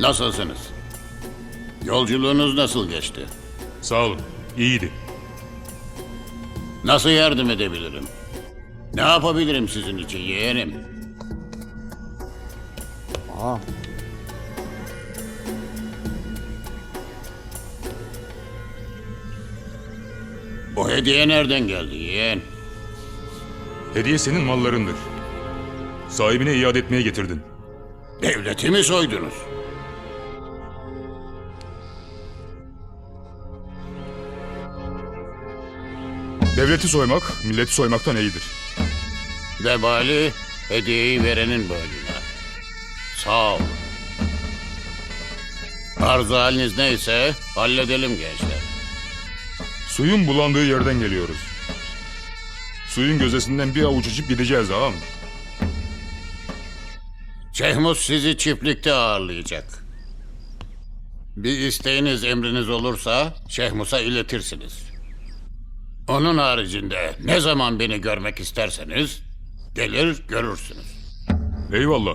Nasılsınız? Yolculuğunuz nasıl geçti? Sağ olun. İyiydi. Nasıl yardım edebilirim? Ne yapabilirim sizin için yeğenim? Aa, Bu hediye nereden geldi yeğen? Hediye senin mallarındır. Sahibine iade etmeye getirdin. Devleti mi soydunuz? Devleti soymak, milleti soymaktan iyidir. Vebali hediyeyi verenin boynuna. Sağ ol. Arzu haliniz neyse halledelim gençler. Suyun bulandığı yerden geliyoruz. Suyun gözesinden bir avuç içip gideceğiz ağam. Şehmus sizi çiftlikte ağırlayacak. Bir isteğiniz emriniz olursa Şehmus'a iletirsiniz. Onun haricinde ne zaman beni görmek isterseniz gelir görürsünüz. Eyvallah.